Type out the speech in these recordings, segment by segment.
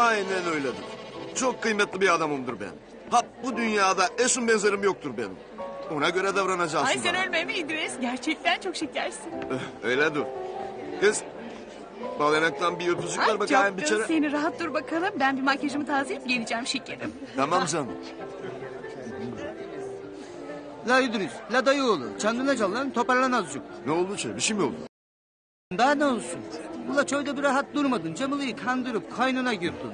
Aynen öyledir. Çok kıymetli bir adamımdır ben. Ha bu dünyada eşim benzerim yoktur benim. Ona göre davranacaksın Ay sen bana. ölme mi İdris? Gerçekten çok şekersin. Eh, Öyle dur. Kız, balenaktan bir öpücük ver bakayım bir çok kere. seni rahat dur bakalım. Ben bir makyajımı tazeleyip geleceğim şekerim. Tamam canım. La İdris, la dayı oğlu. Kendine çal lan, toparlan azıcık. Ne oldu ki? Bir şey mi oldu? Daha ne olsun? Ula köyde bir rahat durmadın. Cemile'yi kandırıp kaynına girdin.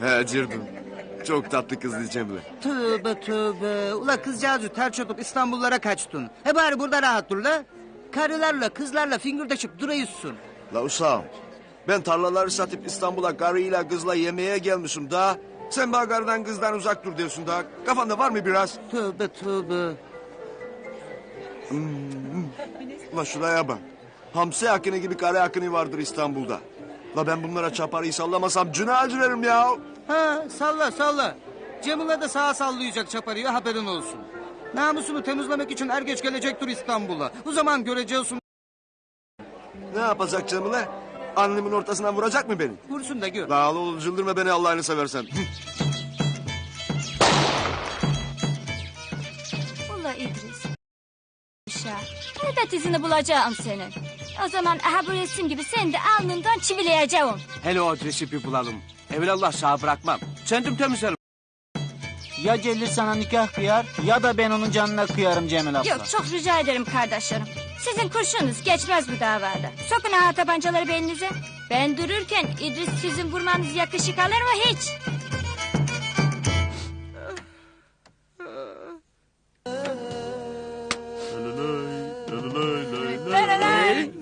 He Cirdun. Çok tatlı kızdı Cemile. Tövbe tövbe. Ula kızcağızı terç atıp İstanbullara kaçtın. He bari burada rahat dur la. Karılarla kızlarla fingirdeşip duruyorsun. La uşağım. Ben tarlaları satıp İstanbul'a karıyla kızla yemeğe gelmişim daha. Sen bana karıdan kızdan uzak dur diyorsun daha. Kafanda var mı biraz? Tövbe tövbe. La şuraya bak. Hamsi akını gibi kare akını vardır İstanbul'da. La ben bunlara çaparıyı sallamasam cünah girerim ya. Ha salla salla. Cemile de sağa sallayacak çaparıyor haberin olsun. Namusunu temizlemek için er geç gelecektir İstanbul'a. O zaman göreceksin. Ne yapacak Cemile? Annemin ortasından vuracak mı beni? Vursun da gör. La oğlum çıldırma beni Allah'ını seversen. Ula İdris. Uşa, elbet izini bulacağım senin. O zaman aha bu resim gibi seni de alnından çivileyeceğim. Hele o adresi bir bulalım. Evelallah sağ bırakmam. Kendim temizlerim. Ya Celil sana nikah kıyar ya da ben onun canına kıyarım Cemil abla. Yok çok rica ederim kardeşlerim. Sizin kurşunuz geçmez bu davada. Sokun aha tabancaları belinize. Ben dururken İdris sizin vurmanız yakışık alır mı hiç?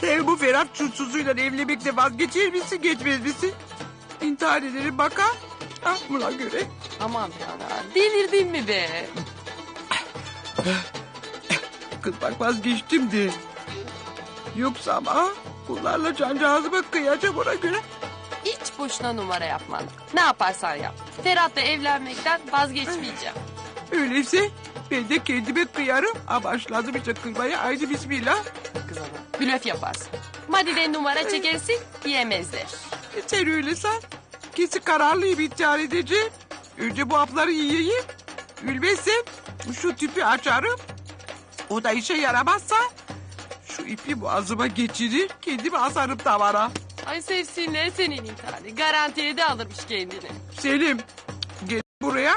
Sen bu Ferhat çutsuzuyla evlenmekle vazgeçer misin geçmez misin? İntihar ederim baka. Ha, buna göre. Aman ya delirdin mi be? Kız bak vazgeçtim de. Yoksa ama bunlarla cancağızıma kıyacağım ona göre. Hiç boşuna numara yapma. Ne yaparsan yap. Ferhat'la evlenmekten vazgeçmeyeceğim. Öyleyse ben de kendime kıyarım. Ama başladım işte kıymaya haydi bismillah. Blöf yaparsın. Madiden numara çekersin diyemezler. E sen öyle san. Kesin kararlıyım intihar edeceğim. Önce bu hapları yiyeyim. Ülmezsem şu tüpü açarım. O da işe yaramazsa şu ipi boğazıma geçirir. Kendimi asarım tavana. Ay sevsinler senin intiharı. Garantiye de alırmış kendini. Selim gel buraya.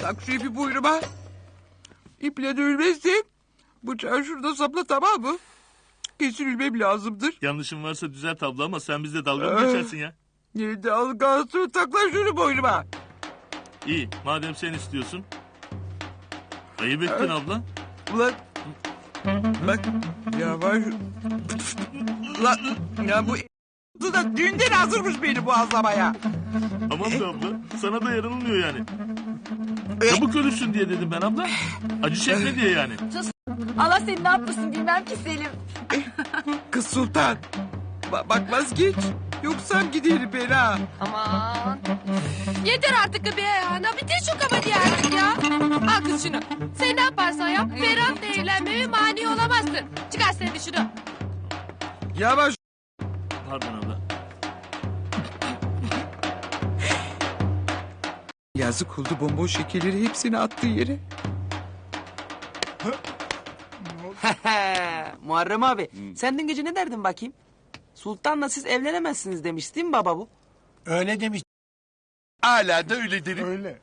Tak şu ipi buyruma. İple de ülmezsem bıçağı şurada sapla tamam mı? Kesin ülmem lazımdır. Yanlışım varsa düzelt abla ama sen bizle dalga mı Ee. geçersin ya? Nerede algası takla şunu boynuma. İyi madem sen istiyorsun. Ayıp ettin abla. Ulan bak yavaş. Ulan ya bu Bu da dünden hazırmış beni boğazlamaya. Aman be abla sana da yaranılmıyor yani. Çabuk ölürsün diye dedim ben abla. Acı çekme diye yani. Allah seni ne yapmasın bilmem ki Selim. Kız Sultan. Ba- bak vazgeç. Yoksa giderim ben ha. Aman. Yeter artık be ana. Bitir şu kabadayı artık ya. Al kız şunu. Sen ne yaparsan yap. Ferhat'la evlenmeme mani olamazsın. Çıkar sen bir şunu. Yavaş. Pardon abla. Yazık oldu bomboş şekerleri hepsini attığı yere. Muharrem abi sen dün gece ne derdin bakayım? Sultan'la siz evlenemezsiniz demiş değil mi baba bu? Öyle demiş. Hala da öyle derim. Öyle.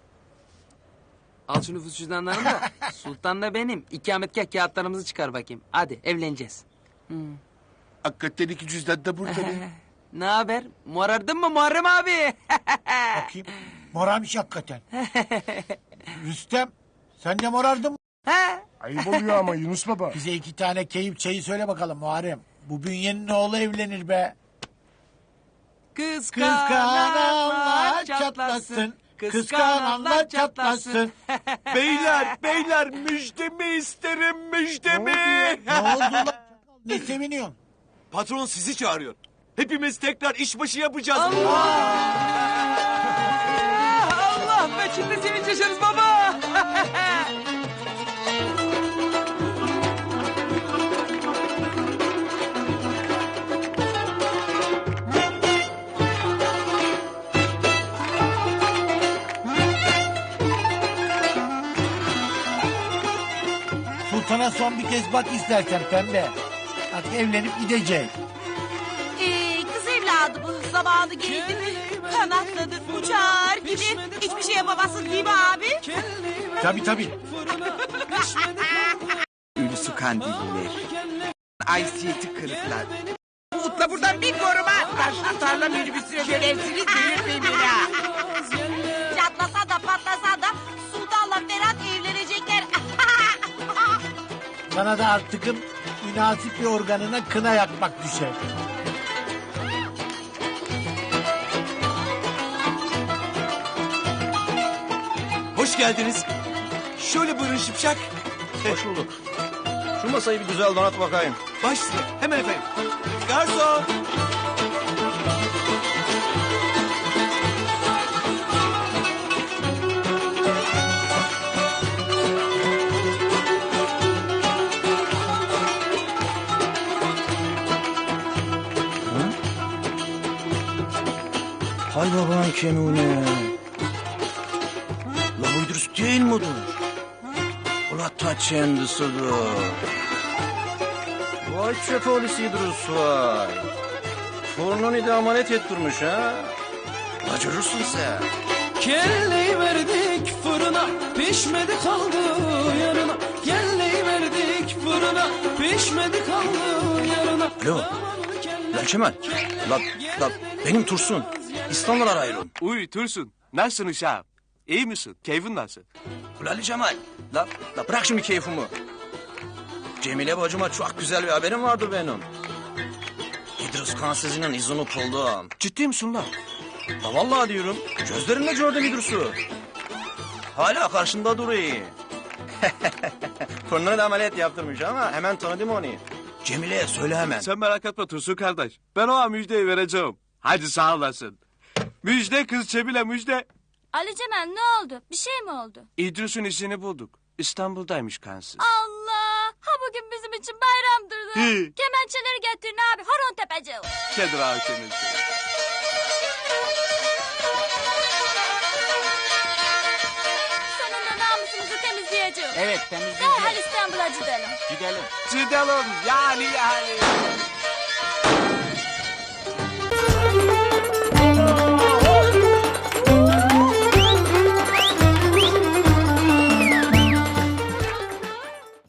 Al şu nüfus cüzdanlarını da. Sultan da benim. İkametgah kağıtlarımızı çıkar bakayım. Hadi evleneceğiz. Hakikaten iki cüzdan da burada. Ne haber? Morardın mı Muharrem abi? Bakayım. Morarmış hakikaten. Rüstem sen de morardın mı? He? Ayıp oluyor ama Yunus baba. Bize iki tane keyif çayı söyle bakalım Muharrem. Bu bünyenin oğlu evlenir be. Kız Kıskananlar çatlasın. Kıskananlar çatlasın. Beyler, beyler müjdemi isterim müjdemi. Ne oldu lan? Ne seviniyorsun? Patron sizi çağırıyor. Hepimiz tekrar işbaşı yapacağız. Allah be şimdi sevinç yaşarız baba. Sultana son bir kez bak istersen pembe. Artık evlenip gidecek. Ee, kız evladı bu zamanı geldi mi? Kanatladı, uçar gibi. Hiçbir şey yapamazsın değil mi abi? Tabii tabii. Ülüsü kandiller. Aysiyeti kırıklar. Utla buradan bir koruma. Karşı tarla minibüsü şerefsiniz delirtmeyin beni ha. Sana da artıkın münasip bir organına kına yakmak düşer. Hoş geldiniz. Şöyle buyurun Şipşak. Hoş bulduk. Şu masayı bir güzel donat bakayım. Baş üstüne. Hemen efendim. Garson. Kenune. La bu değil midir? Ula ta kendisidir. Vay çöp olisi İdris vay. Fırının da amanet ettirmiş ha. La görürsün sen. Kelleyi verdik fırına pişmedi kaldı yarına. Kelleyi verdik fırına pişmedi kaldı yarına. Alo. Lan Kemal. La, la benim Tursun. İstanbul'a ayrılın. Uy Tursun. Nasılsın uşağım? İyi misin? Keyfin nasıl? Ulan Cemal. La, la bırak şimdi keyfimi. Cemile bacıma çok güzel bir haberim vardı benim. İdris Kansız'ın izini buldum. Ciddi misin lan? La vallahi diyorum. Gözlerimle gördüm İdris'i. Hala karşında duruyor. Fırını da ameliyat yaptırmış ama hemen tanıdım onu. Cemile'ye söyle hemen. Sen merak etme Tursun kardeş. Ben o an müjdeyi vereceğim. Hadi sağ olasın. Müjde kız Çebile müjde. Ali Cemal ne oldu? Bir şey mi oldu? İdris'in işini bulduk. İstanbul'daymış kansız. Allah! Ha bugün bizim için bayramdır da. Hi. Kemençeleri getirin abi. Horon tepeci. Çedir abi kemençeleri. Sonunda namusumuzu temizleyeceğim. Evet temizleyeceğiz. Derhal İstanbul'a gidelim. Gidelim. Gidelim yani yani.